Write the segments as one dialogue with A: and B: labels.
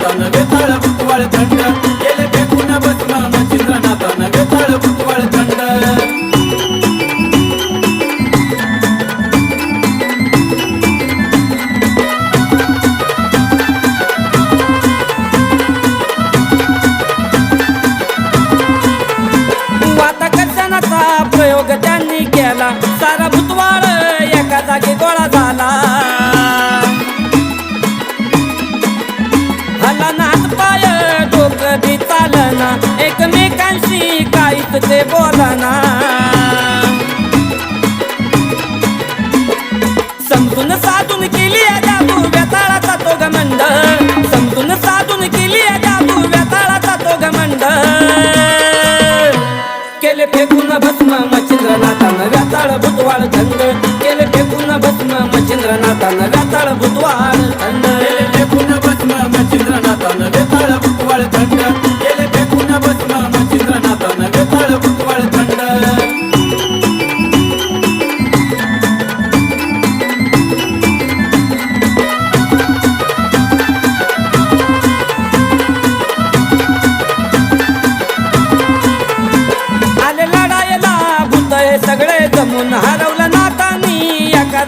A: मच्छिंद्रनाथानं
B: वेताळ भुतवाळ
A: ते बोलना समजून साधून केली आहे जादू व्यताळाचा तो घमंड. समजून साधून केली आहे जादू व्यताळाचा तो घमंड. केले फेकून भस्म मच्छिंद्रनाथानं व्याताळ भुतवाळ थंड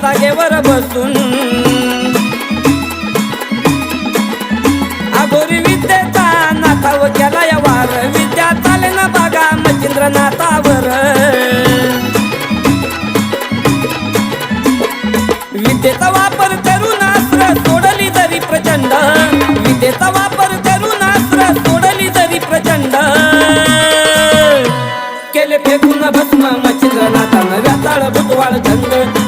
A: जागेवर बसून. अगोरी विद्येचा नाथाव केला या वार. विद्या चाले ना बागा मच्छिंद्र नाथावर विद्येचा वापर करून अस्त्र सोडली जरी प्रचंड. विद्येचा वापर करून अस्त्र सोडली जरी प्रचंड. केले फेकून भस्म मच्छिंद्रनाथानं नाथा नव्या थंड केले फेकून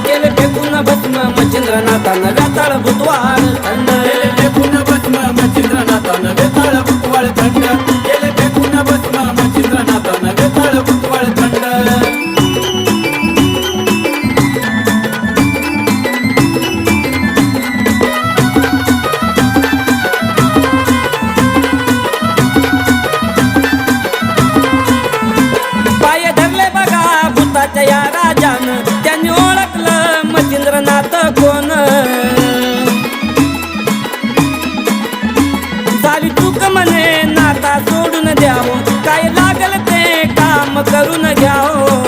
A: मच्छिंद्रनाथानं व्याताळ भूतवाळ थंड
B: गेले फेकून भस्म मच्छिंद्रनाथानं वेताळ भुतवाळ थंड. गेले फेकून भस्म मच्छिंद्रनाथानं वेताळ भुतवाळ थंड.
A: पाय धरले बघा भूताच्या या राजानं झाली चूक म्हणे नाता सोडून द्यावं. काय लागल ते काम करून घ्यावं.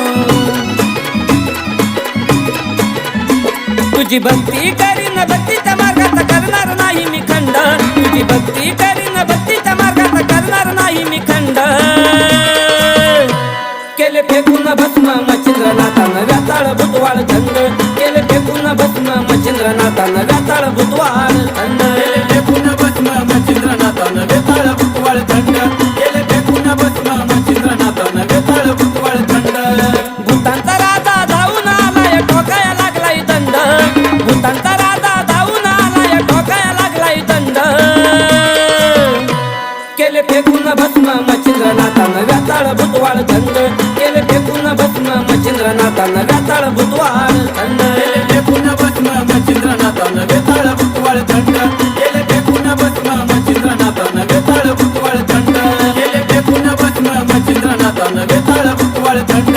A: तुझी भक्ती करीन भक्तीच्या मार्गात करणार नाही मी खंड. तुझी भक्ती करीन भक्तीच्या बुधवार थंड. केले फेकून भस्म मच्छिंद्रनाथान
B: वेताळ बुधवार थंड. केले फेकून भस्म मच्छिंद्रनाथान वेताळ बुधवार थंड.
A: केले फेकून भस्म मच्छिंद्रनाथान वेताळ बुधवार थंड. केले फेकून भस्म मच्छिंद्रनाथान वेताळ बुधवार थंड.